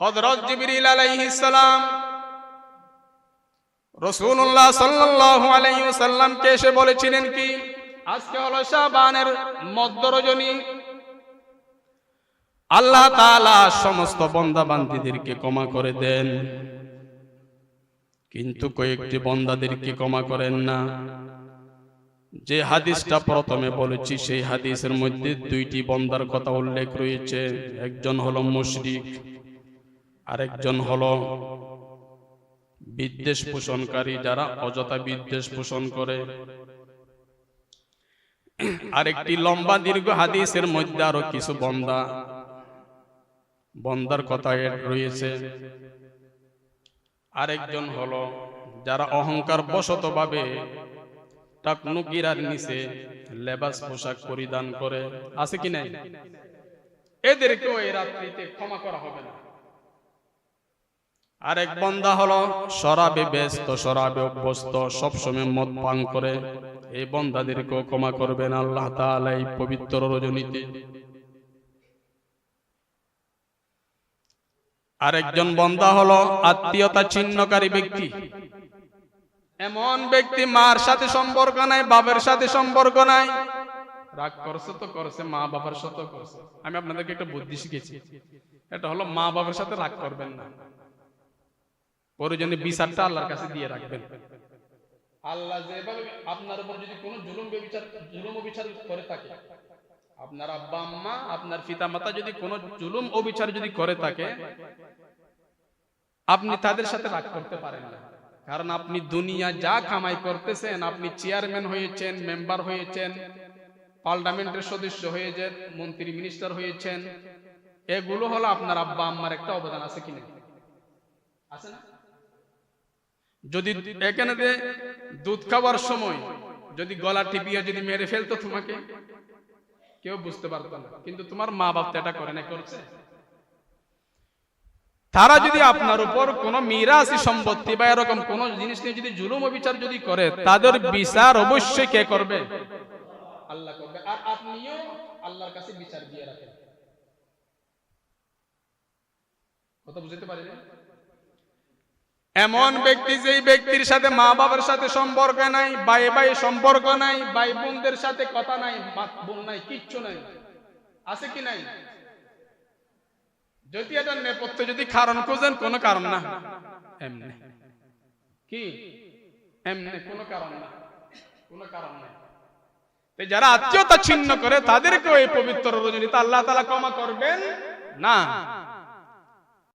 হযরত জিবরিল আলাইহিস সালাম রাসূলুল্লাহ সাল্লাল্লাহু আলাইহি ওয়াসাল্লামকে এসে বলেছিলেন কি? আজকে হলো শাবানের মধ্য রজনী আল্লাহ তাআলা সমস্ত বান্দা বান্দীদেরকে ক্ষমা করে দেন। কিন্তু কয়েকটি বন্দাদেরকে ক্ষমা করেন না। যে হাদিসটা প্রথমে বলেছি, সেই হাদিসের মধ্যে দুইটি বন্দার কথা উল্লেখ রয়েছে। একজন হলো মুশরিক আরেকজন হল বিদ্বেষ পোষণকারী যারা অযথা বিদ্বেষ পোষণ করে। আরেকটি লম্বা দীর্ঘ হাদিসের মধ্যে আরও কিছু বন্দা, বন্দার কথা রয়েছে। আরেকজন হল যারা অহংকার বশত ভাবে টাকনুকিরার নিচে লেবাস পোশাক পরিধান করে। আছে কি নাই? এদেরকেও এই রাত্রিতে ক্ষমা করা হবে না। আরেক বন্দা হলো শরাবে ব্যস্ত, শরাবে অভ্যস্ত, সবসময় মদ পান করে। এই বন্দাদেরকেও ক্ষমা করবেন আল্লাহ তাআলা এই পবিত্র রজনীতে। আরেকজন বন্দা হলো আত্মীয়তা ছিন্নকারী ব্যক্তি। এমন ব্যক্তি মার সাথে সম্পর্ক নাই বাবার সাথে সম্পর্ক নাই। রাগ করছে তো করছে, মা বাবার সাথে করছে। আমি আপনাদেরকে একটা বুদ্ধি শিখেছি। এটা হলো মা বাবার সাথে রাগ করবেন না। প্রয়োজনে বিচারটা আল্লাহর কাছে দিয়ে রাখবেন। আল্লাহ যেভাবে আপনার উপর যদি কোনো জুলুম বিচার জুলুম বিচার করে থাকে, আপনার আব্বা আম্মা, আপনার পিতা মাতা যদি কোনো জুলুম অবিচার যদি করে থাকে, আপনি তাদের সাথে রাগ করতে পারেন না। কারণ আপনি দুনিয়া যা কামাই করতেছেন, আপনি চেয়ারম্যান হয়েছেন, মেম্বার হয়েছেন, পার্লামেন্টের সদস্য হয়েছেন, মন্ত্রী মিনিস্টার হয়েছেন, এগুলো হলো আপনার আব্বা আম্মার একটা অবদান আছে কিনা? আছে না? যদি এখানে দুধ খাওয়ার সময় যদি গলা টিপিয়ে যদি মেরে ফেলতো তোমাকে? কেউ বুঝতে পারতো না। কিন্তু তোমার মা বাপ তো এটা করে না, করছে। তারা যদি আপনার উপর কোনো মিরাসি সম্পত্তি বা এরকম কোন জিনিস নিয়ে যদি জুলুম বিচার যদি করে, তাদের বিচার অবশ্যই কে করবে? আল্লাহ করবে। আর আপনিও আল্লাহর কাছে বিচার দিয়ে রাখেন। কথা বুঝতে পারি এমন ব্যক্তি যেই ব্যক্তির সাথে মা বাবার সাথে সম্পর্ক নাই ভাই বাই সম্পর্ক নাই ভাই বোনদের সাথে কথা নাই বোন নাই কিচ্ছু নাই। আছে কি নাই? যদি এটা নেপথ্য যদি কারণ খোঁজেন কোনো কারণ না। এমনি। কি? এমনি কোনো কারণ না। কোনো কারণ নাই। যারা আত্মীয়তা ছিন্ন করে তাদেরকে এই পবিত্র রজনীতে আল্লাহ তালা ক্ষমা করবেন না।